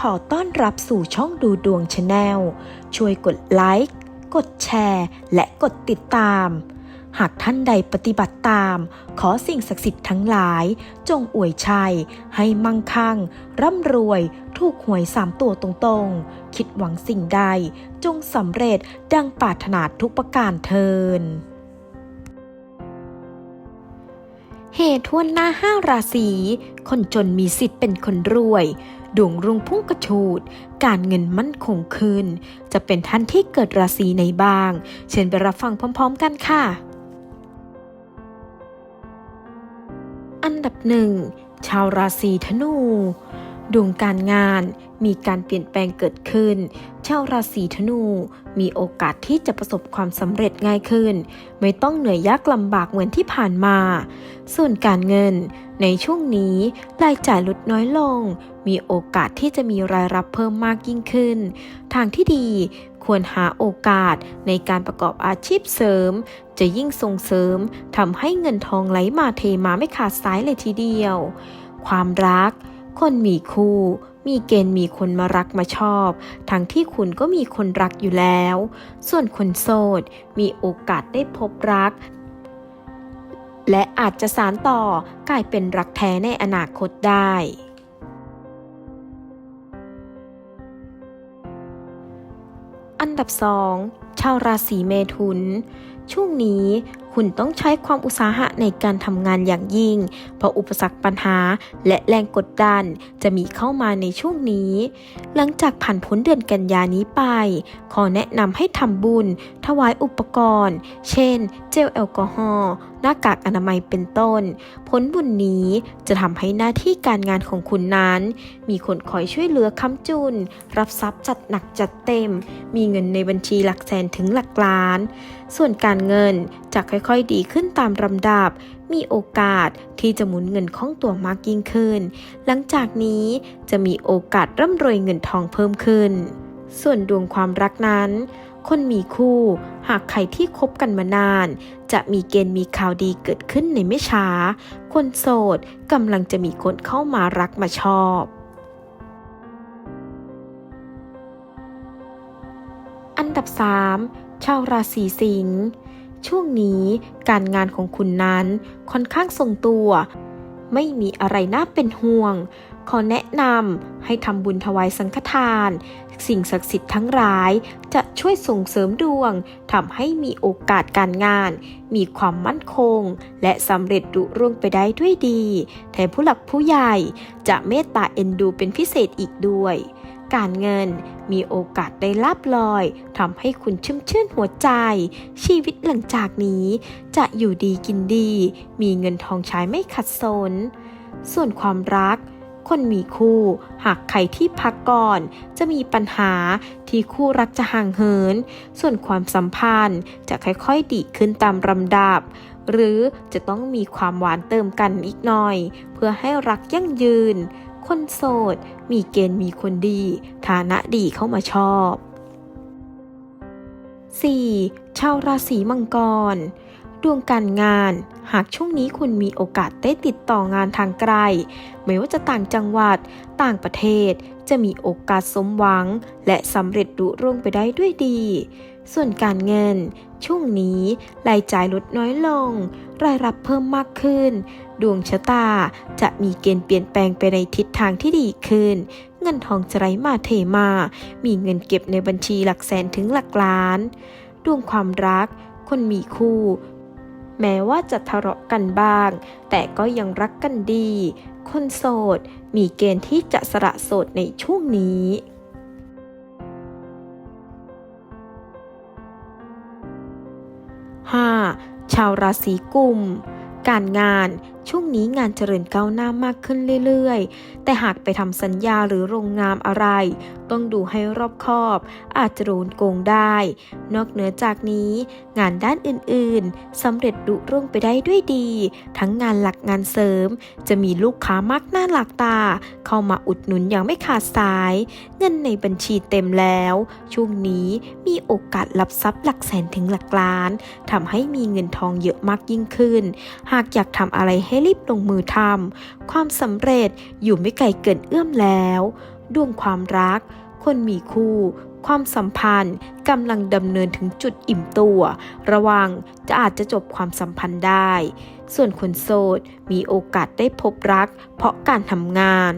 ขอต้อนรับสู่ช่องดูดวงชาแนล ช่วยกดไลค์ กดแชร์ และกดติดตาม หากท่านใดปฏิบัติตาม ขอสิ่งศักดิ์สิทธิ์ทั้งหลาย จงอวยชัย ให้มั่งคั่ง ร่ำรวย ถูกหวยสามตัวตรงๆ คิดหวังสิ่งใด จงสำเร็จดังปรารถนาทุกประการเทินเหตุทวนหน้าห้าราศี คนจนมีสิทธิ์เป็นคนรวย ดวงรุ่งพุ่งกระชูด การเงินมั่นคงขึ้น จะเป็นท่านที่เกิดราศีไหนบ้าง เชิญไปรับฟังพร้อม ๆ กันค่ะ อันดับหนึ่งชาวราศีธนู ดวงการงานมีการเปลี่ยนแปลงเกิดขึ้น ชาวราศีธนู มีโอกาสที่จะประสบความสำเร็จง่ายขึ้น ไม่ต้องเหนื่อยยากลำบากเหมือนที่ผ่านมา ส่วนการเงิน ในช่วงนี้รายจ่ายลดน้อยลง มีโอกาสที่จะมีรายรับเพิ่มมากยิ่งขึ้น ทางที่ดีควรหาโอกาสในการประกอบอาชีพเสริม จะยิ่งส่งเสริมทำให้เงินทองไหลมาเทมาไม่ขาดสายเลยทีเดียว ความรัก คนมีคู่ มีเกณฑ์มีคนมารักมาชอบ ทั้งที่คุณก็มีคนรักอยู่แล้ว ส่วนคนโสด มีโอกาสได้พบรัก และอาจจะสารต่อกลายเป็นรักแท้ในอนาคตได้อันดับ 2 ชาวราศีเมถุน ช่วงนี้ คุณต้องใช้ความอุตสาหะในการทำงานอย่างยิ่ง เพราะอุปสรรคปัญหาและแรงกดดันจะมีเข้ามาในช่วงนี้ หลังจากผ่านพ้นเดือนกันยานี้ไป ขอแนะนำให้ทำบุญ ถวายอุปกรณ์ เช่น เจลแอลกอฮอล์หน้ากากอนามัยเป็นต้น ผลบุญนี้จะทำให้หน้าที่การงานของคุณนั้น มีคนคอยช่วยเหลือค้ำจุน รับทรัพย์จัดหนักจัดเต็ม มีเงินในบัญชีหลักแสนถึงหลักล้าน ส่วนการเงินจะค่อยๆดีขึ้นตามลำดับ มีโอกาสที่จะหมุนเงินคล่องตัวมากยิ่งขึ้น หลังจากนี้จะมีโอกาสร่ำรวยเงินทองเพิ่มขึ้น ส่วนดวงความรักนั้น คนมีคู่ หากใครที่คบกันมานาน จะมีเกณฑ์มีข่าวดีเกิดขึ้นในไม่ช้า คนโสดกำลังจะมีคนเข้ามารักมาชอบอันดับ 3 ชาวราศีสิงห์ ช่วงนี้การงานของคุณนั้นค่อนข้างทรงตัว ไม่มีอะไรน่าเป็นห่วง ขอแนะนำให้ทำบุญถวายสังฆทาน สิ่งศักดิ์สิทธิ์ทั้งหลายจะช่วยส่งเสริมดวงทำให้มีโอกาสการงาน มีความมั่นคง และสำเร็จรุร่วงไปได้ด้วยดี แถมผู้หลักผู้ใหญ่จะเมตตาเอ็นดูเป็นพิเศษอีกด้วย การเงิน มีโอกาสได้ลาบลอยทำให้คุณชุ่มชื่นหัวใจ ชีวิตหลังจากนี้ จะอยู่ดีกินดี มีเงินทองใช้ไม่ขัดสน ส่วนความรัก คนมีคู่ หากใครที่พักก่อน จะมีปัญหาที่คู่รักจะห่างเหิน ส่วนความสัมพันธ์จะค่อยๆดีขึ้นตามลำดับหรือจะต้องมีความหวานเติมกันอีกหน่อย เพื่อให้รักยั่งยืน คนโสด มีเกณฑ์มีคนดี ฐานะดีเข้ามาชอบ 4. ชาวราศีมังกร ดวงการงาน หากช่วงนี้คุณมีโอกาสได้ติดต่องานทางไกล ไม่ว่าจะต่างจังหวัด ต่างประเทศ จะมีโอกาสสมหวัง และสำเร็จรุร่วงไปได้ด้วยดี ส่วนการเงิน ช่วงนี้รายจ่ายลดน้อยลง รายรับเพิ่มมากขึ้น ดวงชะตาจะมีเกณฑ์เปลี่ยนแปลงไปในทิศทางที่ดีขึ้น เงินทองจะไหลมาเทมา มีเงินเก็บในบัญชีหลักแสนถึงหลักล้าน ดวงความรัก คนมีคู่ แม้ว่าจะทะเลาะกันบ้าง แต่ก็ยังรักกันดี คนโสด มีเกณฑ์ที่จะสละโสดในช่วงนี้ ชาวราศีกุม การงาน ช่วงนี้งานเจริญก้าวหน้ามากขึ้นเรื่อยๆ แต่หากไปทำสัญญาหรือโรงงานอะไร ต้องดูให้รอบคอบ อาจจะโดนโกงได้ นอกเหนือจากนี้ งานด้านอื่นๆสำเร็จดุรุ่งไปได้ด้วยดี ทั้งงานหลักงานเสริม จะมีลูกค้ามากหน้าหลักตา เข้ามาอุดหนุนอย่างไม่ขาดสาย เงินในบัญชีเต็มแล้ว ช่วงนี้มีโอกาสรับทรัพย์หลักแสนถึงหลักล้านทำให้มีเงินทองเยอะมากยิ่งขึ้น หากอยากทำอะไรให้ให้รีบลงมือทำความสำเร็จอยู่ไม่ไกลเกินเอื้อมแล้ว ดวงความรัก คนมีคู่ ความสัมพันธ์กำลังดำเนินถึงจุดอิ่มตัว ระวังจะอาจจะจบความสัมพันธ์ได้ ส่วนคนโสดมีโอกาสได้พบรัก เพราะการทำงาน